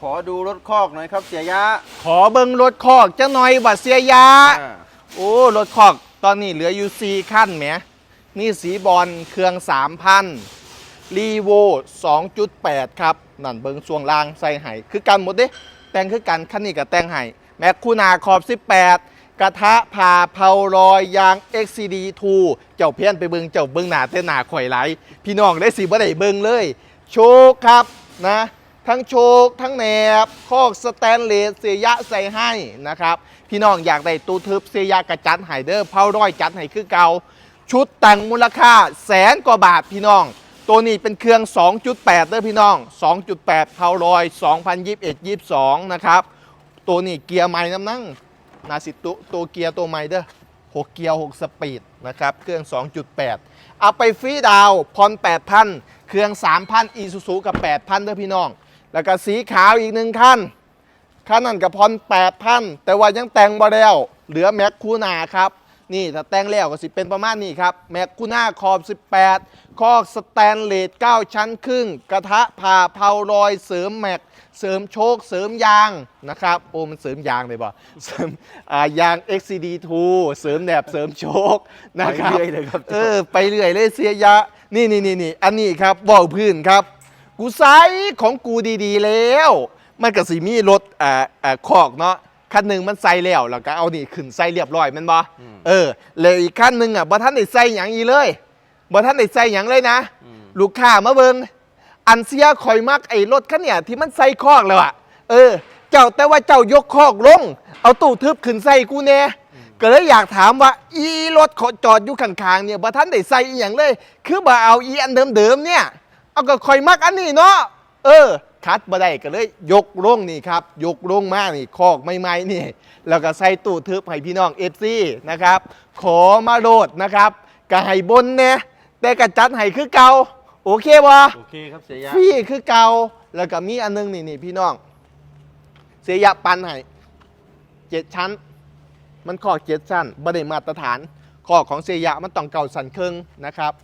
ขอดูรถคอกหน่อยครับเสียยะขอเบิ่งรถคอกจะหน่อยบัดเสียยาอ่าโอ้ รถคอกตอนนี้เหลืออยู่สี่ขั้นแหมนี่สีบอลเครื่อง3,000รีโว2.8 ครับ นั่นเบิงช่วงล่างใส่ไห้คือกันหมดเด้ แต่งคือกันคันนี้กับแต่งไห้แม็กคูนาขอบ 18 กระทะผ่าเผารอยยาง XCD2 เจ้าเพี้ยนไปเบิงเจ้าเบิงหนาเต้นหนาข่อยไหล พี่น้องได้สีบ่ได้เบิงเลย โชคครับนะ ทั้งโชค ทั้งแหนบคอกสแตนเลสเสียยะใส่ให้นะครับ พี่น้องอยากได้ตู้ทึบเสียยะกระจัดไฮเดอร์เผาร้อยจัดให้คือเก่าชุดแต่งมูลค่าแสนกว่าบาทพี่น้อง ตัวนี้เป็นเครื่อง 2.8เด้อพี่น้อง 2.8เผาร้อย2021-22 นะครับ ตัวนี้เกียร์ใหม่น้ำนั่งนาสิตุตัวเกียร์ตัวใหม่เด้อ6เกียร์6สปีดนะครับ เครื่อง 2.8 เอาไปฟรีดาวน์ผ่อน8,000 เครื่อง 3,000อีซูซูกับ 8,000เด้อพี่น้อง แล้วก็สีขาวอีกหนึ่งคันคันนั้นกับผ่อน8,000แต่ว่ายังแต่งบ่แล้ว เหลือแม็กคูนาครับนี่ถ้าแต่งแล้วก็สิเป็นประมาณนี้ครับ แม็กคูน่าขอบ 18 คอกสแตนเลส9 ชั้นครึ่ง กระทะผ่าเผารอยเสริมแม็ก เสริมโชค เสริมยางนะครับ โอ้มันเสริมยางเลยบ่เสริมอ่ายาง XCD2 เสริมแหนบเสริมโชคนะครับไปเรื่อยเลยครับเออไปเรื่อยเลยเสียยะ นี่นี่นี่นี่อันนี้ครับบ่อพื้นครับ กูไซส์ของกูดีๆแล้ว มันก็สิมีรถอ่าอ่าคอกเนาะคันหนึ่งมันใส่แล้วแล้วก็เอานี่ขึ้นใส่เรียบร้อยแมันบ่เออเลยอีกคันหนึ่งอะบ่ท่านได้ใส่หยังอีเลยบ่ท่านได้ใส่หยังเลยนะ ลูกค้ามาเบิงอันเสียคอยมักไอ้รถคันเนี่ยที่มันใส่คอกแล้วอะ เออ เจ้าแต่ว่าเจ้ายกคอกลง เอาตู้ทึบขึ้นใส่กูแน่ก็เลยอยากถามว่าอีรถเขาจอดอยู่ข้างๆเนี่ยบ่ท่านได้ใส่อีหยังเลย คือบ่เอาอีอันเดิมๆเนี่ย เอาก็คอยมักอันนี้เนาะเออ คัดบ่ได้ก็เลย ยกลงนี่ครับ ยกลงมานี่คอกใหม่ๆนี่ แล้วก็ใส่ตู้ทึบให้พี่น้องเอฟซีนะครับ ขอมาโดดนะครับก็ให้บนเนี่ยแต่ก็จัดให้คือเก่าโอเคบ่ โอเคครับเสียยะฟรีคือเก่าแล้วก็มีอันนึงนี่นี่พี่น้อง เสียยะปันให้เจ็ดชั้น มันข้อเจ็ดชั้นบริมาตรฐานข้อของเสียยะมันต้องเก่าสันเครึ่งนะครับ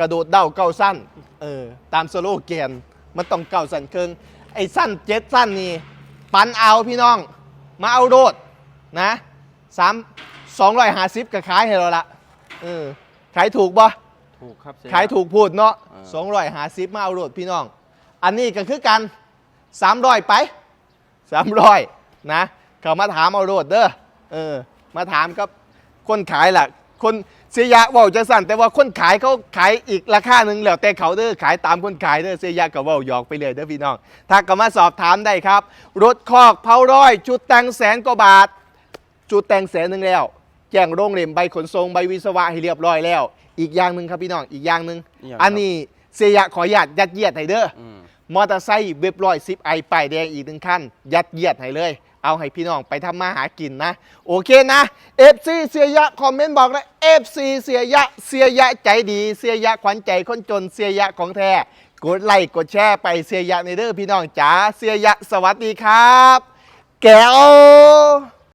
กระโดดเด้าเก่าสั้นเออตามสโลแกนมันต้องเก่าสันเครึ่งไอ้สั้นเจ็ดสั้นนี่ปันเอาพี่น้อง มาเอาโดดนะสามสองร้อยห้าสิบก็ขายให้เราละเออขายถูกปะถูกครับเสียะขายถูกพูดเนาะอ่าสองร้อยหาซิปมาเอาโรดพี่น้อง อันนี้ก็คือกันสามร้อยไปสามร้อยนะเขามาถามเอาโรดเด้อเออมาถามกับคนขายล่ะ คนเสียยะเว่าจะสั่นแต่ว่าคนขายเขาขายอีกราคาหนึ่งแล้วแต่เขาเด้อขายตามคนขายเด้อเสียยะก็เว่าหยอกไปเลยเด้อพี่น้องถ้าก็มาสอบถามได้ครับ รถคอกเผาร้อยชุดแต่งแสนกว่าบาท จุดแต่งแสนหนึ่งแล้วแจ้งโรงเรียนใบขนส่งใบวิศวะให้เรียบร้อยแล้ว อีกอย่างหนึ่งครับพี่น้องอีกอย่างหนึ่งอีกอย่างครับ อันนี้เสียขออนุญาตยัดเยียดให้เด้อออืมมอเตอร์ไซค์เว็บร้อยซิปไอป้ายแดงอีกหนึ่งคันยัดเยียดให้เลย เอาให้พี่น้องไปทำมาหากินนะ โอเคนะเอฟซีเสียยะคอมเมนต์บอกเลย FC เสียยะเสียยะใจดีเสียยะขวัญใจคนจนเสียยะของแท้กดไลค์กดแชร์ไปเสียยะในเด้อพี่น้องจ๋าเสียยะสวัสดีครับ แก้ว